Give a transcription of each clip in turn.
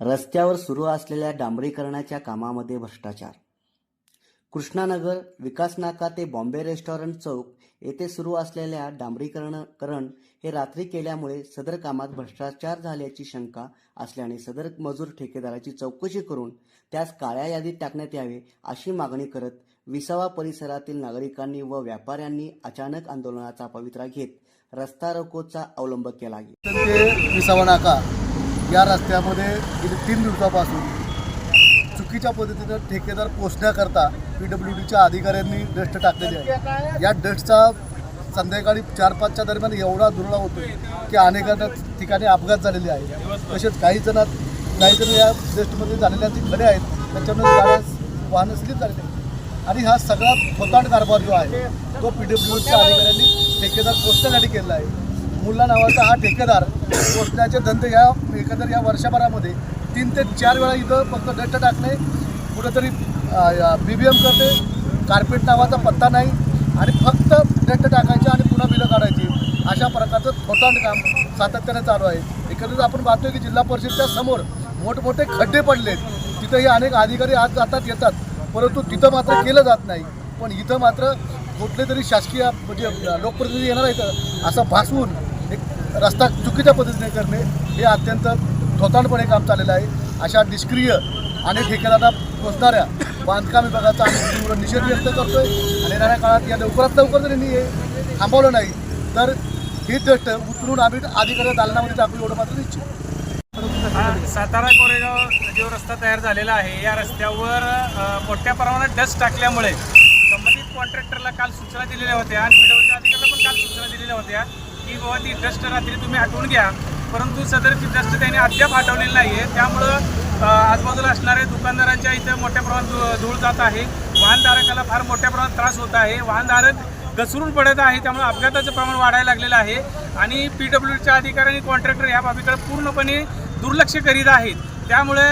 रस्त्यावर सुरू असलेल्या डांबरीकरणाच्या कामामध्ये भ्रष्टाचार. कृष्णानगर विकास नाका ते बॉम्बे रेस्टॉरंट चौक येथे सुरू असलेल्या डांबरीकरण करण हे रात्री केल्यामुळे सदर कामात भ्रष्टाचार झाल्याची शंका असल्याने सदर मजूर ठेकेदाराची चौकशी करून त्यास काळ्या यादीत टाकण्यात यावे अशी मागणी करत विसावा परिसरातील नागरिकांनी व व्यापाऱ्यांनी अचानक आंदोलनाचा पवित्रा घेत रस्ता रोकोचा अवलंब केला. विसावा नाका या रस्त्यामध्ये गेली तीन दिवसापासून चुकीच्या पद्धतीनं ठेकेदार पोचण्याकरता पी डब्ल्यू डीच्या अधिकाऱ्यांनी डस्ट टाकलेली आहे. या डस्टचा संध्याकाळी चार पाचच्या दरम्यान एवढा दुर्लभ होतो की अनेकांना ठिकाणी अपघात झालेले आहे तसेच काही जणात काही जण या डस्टमध्ये झालेल्या ती खडे आहेत त्याच्यामुळे गाड्या वाहनं स्लिप झालेली आहेत. आणि हा सगळा थोतांड कारभार जो आहे तो पी डब्ल्यू डीच्या अधिकाऱ्यांनी ठेकेदार पोचण्यासाठी केलेला आहे. मुल्ला नावाचा हा ठेकेदार पोचण्याचे धंदे या एकंदर या वर्षभरामध्ये तीन ते चार वेळा इथं फक्त गट्ट टाकणे कुठंतरी बी बी एम करते कार्पेट नावाचा पत्ता नाही आणि फक्त गट्ट टाकायचे आणि पुन्हा बिलं काढायची. अशा प्रकारचं थोटांड काम सातत्याने चालू आहे. एकंदरीत आपण पाहतोय की जिल्हा परिषदच्या समोर मोठमोठे खड्डे पडलेत. तिथंही अनेक अधिकारी आज जातात येतात. परंतु तिथं मात्र केलं जात नाही. पण इथं मात्र कुठले तरी शासकीय म्हणजे लोकप्रतिनिधी येणार आहेत असं भासवून रस्ता चुकीच्या पद्धतीने करणे हे अत्यंत थोतांडपणे काम चाललेलं आहे. अशा निष्क्रिय आणि ठेकेदारांना पोचणाऱ्या बांधकाम विभागाचा आम्ही तीव्र निषेध व्यक्त आहे आणि येणाऱ्या काळात या लवकरात लवकर जर यांनी हे थांबवलं नाही तर ही दष्ट उतरून आम्ही अधिकाऱ्या दालनामध्ये टाकू एवढं मात्र निश्चित. हा सातारा कोरेगाव जो रस्ता तयार झालेला आहे. या रस्त्यावर मोठ्या प्रमाणात डस्ट टाकल्यामुळे संबंधित कॉन्ट्रॅक्टरला काल सूचना दिलेल्या होत्या आणि पिडब्ल्यूच्या अधिकाऱ्याला पण काल सूचना दिलेल्या होत्या. की बाबा ती डस्ट रात्री तुम्ही हटवून घ्या. परंतु सदरची डस्ट त्यांनी अद्याप हटवलेली नाही आहे त्यामुळं आजूबाजूला असणाऱ्या दुकानदारांच्या इथं मोठ्या प्रमाणात धूळ जात आहे. वाहनधारकाला फार मोठ्या प्रमाणात त्रास होत आहे. वाहनधारक घसरून पडत आहे त्यामुळे अपघाताचं प्रमाण वाढायला लागलेलं आहे. आणि पी डब्ल्यूच्या अधिकाऱ्यांनी कॉन्ट्रॅक्टर या बाबीकडे पूर्णपणे दुर्लक्ष करीत आहेत. त्यामुळे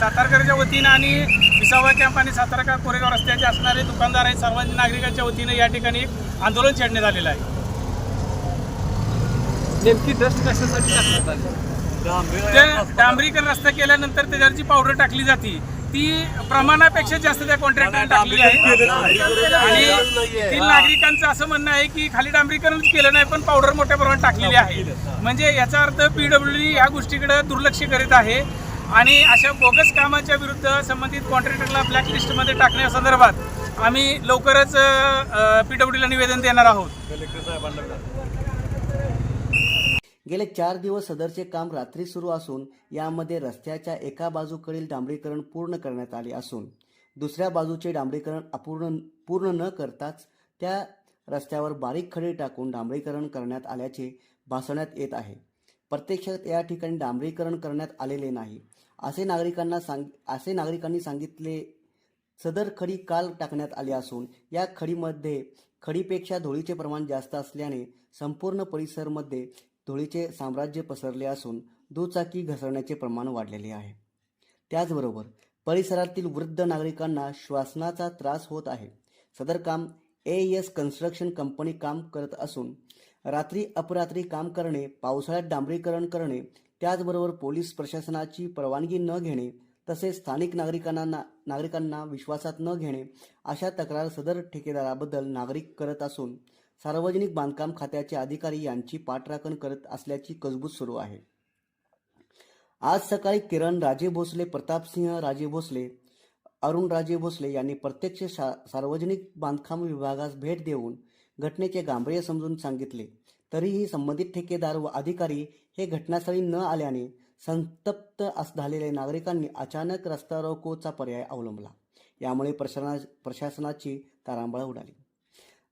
सातारकरच्या वतीनं आणि विसावा कॅम्प आणि सातारका कोरेगाव रस्त्याचे असणारे दुकानदार आहेत सर्व नागरिकांच्या वतीनं या ठिकाणी एक आंदोलन छेडण्यात आलेलं आहे. नेमकी डस्ट कशासाठी टाकण्यात आली ते डांबरीकरण रस्ता केल्यानंतर त्याच्यावर जी पावडर टाकली जाते ती प्रमाणापेक्षा जास्त त्या कॉन्ट्रॅक्टरने टाकलेली आहे आणि तीन नागरिकांचं असं म्हणणं आहे की खाली डांबरीकरणच केलं नाही पण पावडर मोठ्या प्रमाणात टाकलेली आहे. म्हणजे याचा अर्थ पीडब्ल्यू या गोष्टीकडे दुर्लक्ष करीत आहे. आणि अशा बोगस कामाच्या विरुद्ध संबंधित कॉन्ट्रॅक्टरला ब्लॅक लिस्टमध्ये टाकण्यासंदर्भात आम्ही लवकरच पीडब्ल्यूला निवेदन देणार आहोत. गेले चार दिवस सदरचे काम रात्री सुरू असून यामध्ये रस्त्याच्या एका बाजूकडील डांबरीकरण पूर्ण करण्यात आले असून दुसऱ्या बाजूचे डांबरीकरण अपूर्ण पूर्ण न करताच त्या रस्त्यावर बारीक खडी टाकून डांबरीकरण करण्यात आल्याचे भासवण्यात येत आहे. प्रत्यक्षात या ठिकाणी डांबरीकरण करण्यात आलेले नाही. असे नागरिकांना सांग असे नागरिकांनी सांगितले सदर खडी काल टाकण्यात आली असून या खडीमध्ये खडीपेक्षा धुळीचे प्रमाण जास्त असल्याने संपूर्ण परिसरमध्ये धुळीचे साम्राज्य पसरले असून दुचाकी घसरण्याचे प्रमाण वाढलेले आहे. त्याचबरोबर परिसरातील वृद्ध नागरिकांना श्वासनाचा त्रास होत आहे. सदर काम ए एस कन्स्ट्रक्शन कंपनी काम करत असून रात्री अपरात्री काम करणे पावसाळ्यात डांबरीकरण करणे त्याचबरोबर पोलीस प्रशासनाची परवानगी न घेणे तसेच स्थानिक नागरिकांना ना- नागरिकांना विश्वासात न घेणे अशा तक्रार सदर ठेकेदाराबद्दल नागरिक करत असून सार्वजनिक बांधकाम खात्याचे अधिकारी यांची पाठराखण करत असल्याची कुजबूज सुरू आहे. आज सकाळी किरण राजे भोसले प्रतापसिंह राजे भोसले अरुण राजे भोसले यांनी प्रत्यक्ष शा सार्वजनिक बांधकाम विभागास भेट देऊन घटनेचे गांभीर्य समजून सांगितले. तरीही संबंधित ठेकेदार व अधिकारी हे घटनास्थळी न आल्याने संतप्त अस झालेल्या नागरिकांनी अचानक रस्ता रोकोचा पर्याय अवलंबला. यामुळे प्रशासना प्रशासनाची तारांबळ उडाली.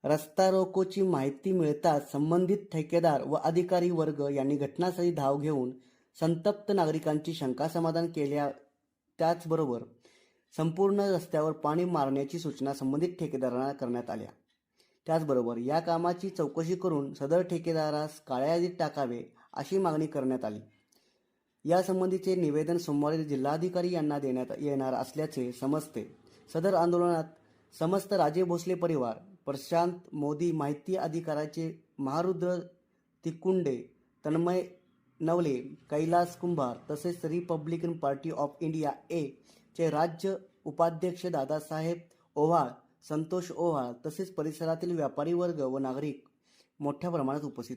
रस्ता रोकोची माहिती मिळताच संबंधित ठेकेदार व अधिकारी वर्ग यांनी घटनास्थळी धाव घेऊन संतप्त नागरिकांची शंका समाधान केल्या. त्याचबरोबर संपूर्ण रस्त्यावर पाणी मारण्याची सूचना संबंधित ठेकेदारांना करण्यात आल्या. त्याचबरोबर या कामाची चौकशी करून सदर ठेकेदारास काळ्या यादीत टाकावे अशी मागणी करण्यात आली. यासंबंधीचे निवेदन सोमवारी जिल्हाधिकारी यांना देण्यात येणार असल्याचे समजते. सदर आंदोलनात समस्त राजे भोसले परिवार प्रशांत मोदी माहिती अधिकाराचे महारुद्र तिकुंडे तन्मय नवले कैलास कुंभार तसेच Republican Party of India A चे राज्य उपाध्यक्ष दादासाहेब ओव्हाळ संतोष ओव्हाळ तसेच परिसरातील व्यापारी वर्ग व नागरिक मोठ्या प्रमाणात उपस्थित होते.